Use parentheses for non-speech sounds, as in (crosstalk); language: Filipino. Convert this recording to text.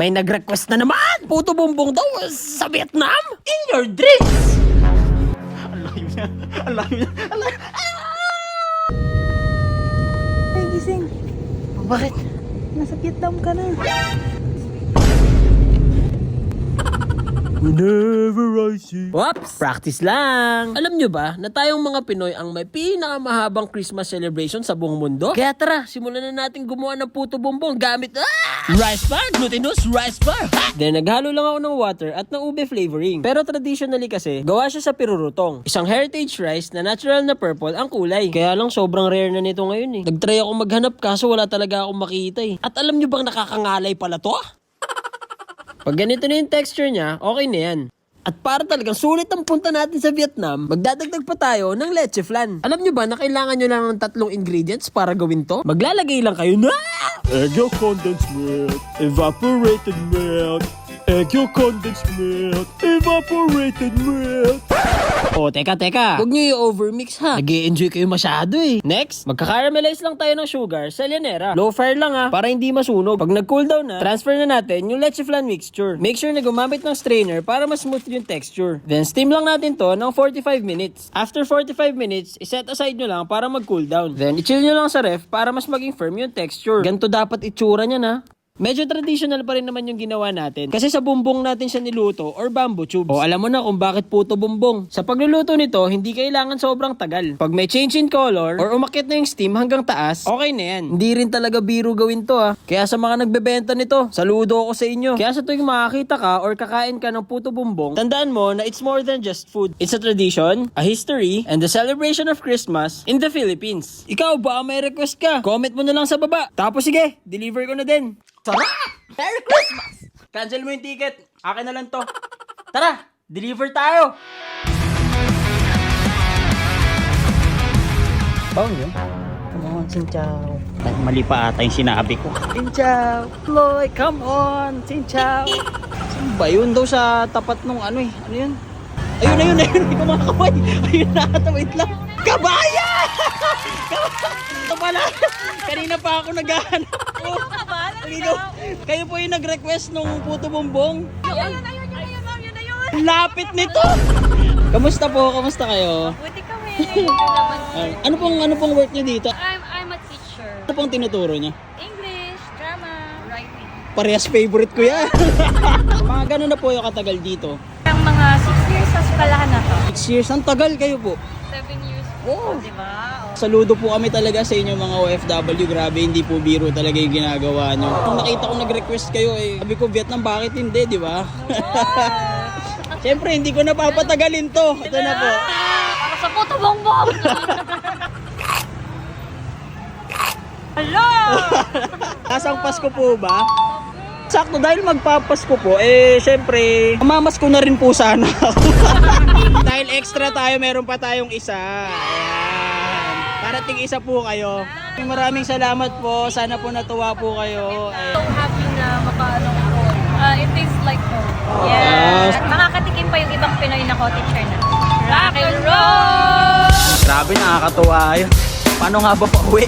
May nag-request na naman! Puto bumbong daw sa Vietnam! In your dreams! Ang layo niya. Ang layo niya. Ang layo. Ay, gising. Bakit? Nasa Vietnam ka na. Whenever I see... Whoops! Practice lang! Alam nyo ba na tayong mga Pinoy ang may pinakamahabang Christmas celebration sa buong mundo? Kaya tara, simulan na natin gumawa ng puto bumbong gamit... Ah! Rice bar! Glutinous rice bar! Ha! Then naghalo lang ako ng water at ng ube flavoring. Pero traditionally kasi, gawa siya sa pirurutong. Isang heritage rice na natural na purple ang kulay. Kaya lang sobrang rare na nito ngayon eh. Nagtry ako maghanap kaso wala talaga akong makita eh. At alam nyo bang nakakangalay pala to? Pag ganito na yung texture niya, okay na yan. At para talagang sulit ang punta natin sa Vietnam, magdadagdag pa tayo ng leche flan. Alam nyo ba na kailangan nyo lang ng tatlong ingredients para gawin to? Maglalagay lang kayo na... Egg yolk condensed milk, evaporated milk, egg yolk condensed milk, evaporated milk. O, teka, teka. Huwag nyo i-overmix ha. nag enjoy kayo masyado eh. Next, magka-caramelize lang tayo ng sugar sa llanera. Low fire lang ha, para hindi masunog. Pag nag-cool down na, transfer na natin yung leche flan mixture. Make sure na gumamit ng strainer para mas smooth yung texture. Then, steam lang natin to ng 45 minutes. After 45 minutes, iset aside nyo lang para mag-cool down. Then, i-chill nyo lang sa ref para mas maging firm yung texture. Ganito dapat itsura niya na. Medyo traditional pa rin naman yung ginawa natin. Kasi sa bumbong natin siya niluto or bamboo tubes. O alam mo na kung bakit puto bumbong. Sa pagluluto nito, hindi kailangan sobrang tagal. Pag may change in color or umakit na yung steam hanggang taas, okay na yan. Hindi rin talaga biro gawin to ah. Kaya sa mga nagbebenta nito, saludo ako sa inyo. Kaya sa tuwing makakita ka or kakain ka ng puto bumbong, tandaan mo na it's more than just food. It's a tradition, a history, and the celebration of Christmas in the Philippines. Ikaw ba may request ka? Comment mo na lang sa baba. Tapos sige, deliver ko na din. Sarap! Merry Christmas! Cancel mo yung ticket. Akin na lang to. Tara! Deliver tayo! Baon yun? Come on, Xin Chao. Ay, mali pa ata yung sinabi ko. Xin Chao. Floyd, come on. Xin Chao. Saan ba yun daw sa tapat nung ano eh? Ano yun? Ayun, ayun, ayun. May kumakaway. Ayun na ata. Wait lang. Kabayan! Ito pala. Kanina pa ako naghahanap. Oh, Ikaw, kayo po yung nag-request nung puto bumbong. Ayun, ayun, ayun, ayun, ayun, ayun. Ang Lapit nito. Kamusta po? Kamusta kayo? Buti kami. Ay, ano pong ano pong work niyo dito? I'm, I'm a teacher. Ano pong tinuturo niyo? English, drama, writing. Parehas favorite ko yan. (laughs) Mga gano'n na po yung katagal dito? Ang mga 6 years sa eskwelahan na to. 6 years. Ang tagal kayo po. 7 years Oh. po, di ba? Oh. Saludo po kami talaga sa inyo mga OFW. Grabe, hindi po biro talaga yung ginagawa nyo. Nung nakita ko nag-request kayo, eh, sabi ko, Vietnam, bakit hindi, di ba? (laughs) Siyempre, hindi ko napapatagalin to. Ito na po. Para sa puto bongbong! (laughs) Hello! Kasang Pasko po ba? Sakto, dahil magpapasko po, eh, syempre, mamamas ko na rin po sana (laughs) dahil extra tayo, meron pa tayong isa. Ayan. Parating isa po kayo. Maraming salamat po. Sana po natuwa po kayo. So Ayan. happy na makaano ako. Uh, it tastes like home. Yes. At makakatikim pa yung ibang Pinoy na co-teacher na. Rock and roll! Grabe, nakakatuwa yun. Paano nga ba pa uwi?